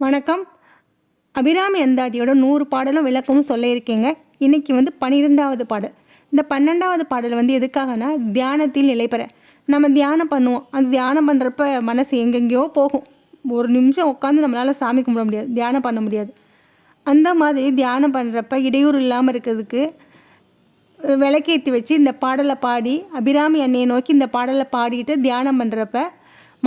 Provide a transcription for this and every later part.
வணக்கம். அபிராமி அந்தாதியோட நூறு பாடலும் விளக்கமும் சொல்லியிருக்கீங்க. இன்றைக்கி இன்னைக்கு வந்து பன்னிரெண்டாவது பாடல். இந்த பன்னெண்டாவது பாடல் வந்து எதுக்காகனா தியானத்தில் நிலை பெற. நம்ம தியானம் பண்ணுவோம். அந்த தியானம் பண்ணுறப்ப மனசு எங்கெங்கேயோ போகும். ஒரு நிமிஷம் உட்காந்து நம்மளால் சாமி கும்பிட முடியாது. தியானம் பண்ண முடியாது. அந்த மாதிரி தியானம் பண்ணுறப்ப இடையூறு இல்லாமல் இருக்கிறதுக்கு விளக்கேற்றி வச்சு இந்த பாடலை பாடி அபிராமி அன்னையை நோக்கி இந்த பாடலை பாடிட்டு தியானம் பண்ணுறப்ப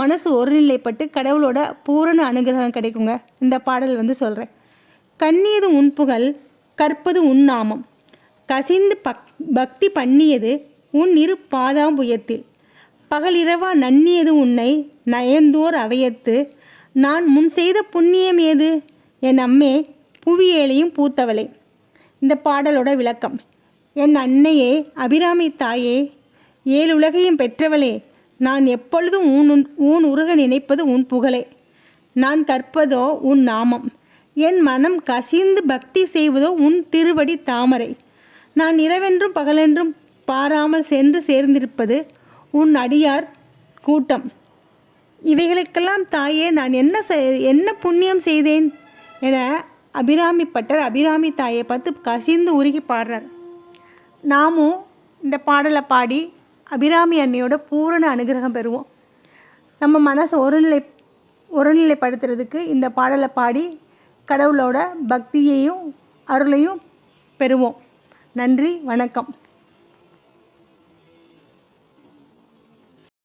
மனசு ஒருநிலைப்பட்டு கடவுளோட பூரண அனுகிரகம் கிடைக்குங்க. இந்த பாடல் வந்து சொல்கிறேன் கண்ணியது உன் புகழ் கற்பது உன் நாமம். கசிந்து பக் பக்தி பண்ணியது உன் இரு பாதாம்புயத்தில். பகலிரவா நன்னியது உன்னை நயந்தோர் அவையத்து. நான் முன் செய்த புண்ணியம் ஏது? என் அம்மே புவியேலையும் பூத்தவளே. இந்த பாடலோட விளக்கம். என் அன்னையே அபிராமி தாயே ஏழு உலகையும் பெற்றவளே நான் எப்பொழுதும் உன் உன் உருக நினைப்பது உன் புகழே. நான் கற்பதோ உன் நாமம். என் மனம் கசிந்து பக்தி செய்வதோ உன் திருவடி தாமரை. நான் இரவென்றும் பகலென்றும் பாராமல் சென்று சேர்ந்திருப்பது உன் அடியார் கூட்டம். இவைகளுக்கெல்லாம் தாயே நான் என்ன செய்- என்ன புண்ணியம் செய்தேன்? என அபிராமி பட்டர் அபிராமி தாயை பார்த்து கசிந்து உருகி பாடுறார். நாமும் இந்த பாடலை பாடி அபிராமி அன்னையோட பூரண அனுகிரகம் பெறுவோம். நம்ம மனசை ஒருநிலை ஒருநிலைப்படுத்துறதுக்கு இந்த பாடலை பாடி கடவுளோட பக்தியையும் அருளையும் பெறுவோம். நன்றி வணக்கம்.